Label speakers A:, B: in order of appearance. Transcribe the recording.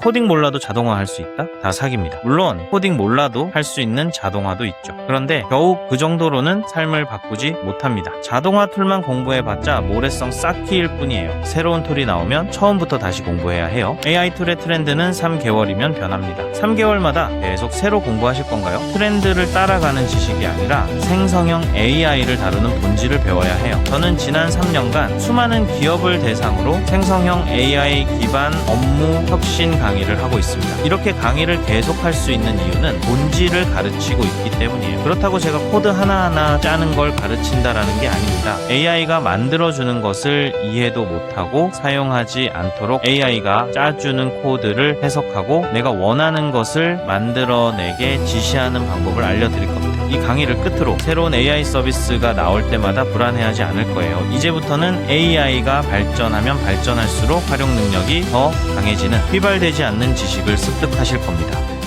A: 코딩 몰라도 자동화 할 수 있다? 다 사기입니다. 물론 코딩 몰라도 할 수 있는 자동화도 있죠. 그런데 겨우 그 정도로는 삶을 바꾸지 못합니다. 자동화 툴만 공부해봤자 모래성 쌓기일 뿐이에요. 새로운 툴이 나오면 처음부터 다시 공부해야 해요. AI 툴의 트렌드는 3개월이면 변합니다. 3개월마다 계속 새로 공부하실 건가요? 트렌드를 따라가는 지식이 아니라 생성형 AI를 다루는 본질을 배워야 해요. 저는 지난 3년간 수많은 기업을 대상으로 생성형 AI 기반 업무 혁신 강 의를 하고 있습니다. 이렇게 강의를 계속할 수 있는 이유는 본질을 가르치고 있기 때문이에요. 그렇다고 제가 코드 하나하나 짜는 걸 가르친다라는 게 아닙니다. AI가 만들어주는 것을 이해도 못하고 사용하지 않도록 AI가 짜주는 코드를 해석하고 내가 원하는 것을 만들어내게 지시하는 방법을 알려드릴 겁니다. 이 강의를 끝으로 새로운 AI 서비스가 나올 때마다 불안해하지 않을 거예요. 이제부터는 AI가 발전하면 발전할수록 활용 능력이 더 강해지는 휘발되지 않는 지식을 습득하실 겁니다.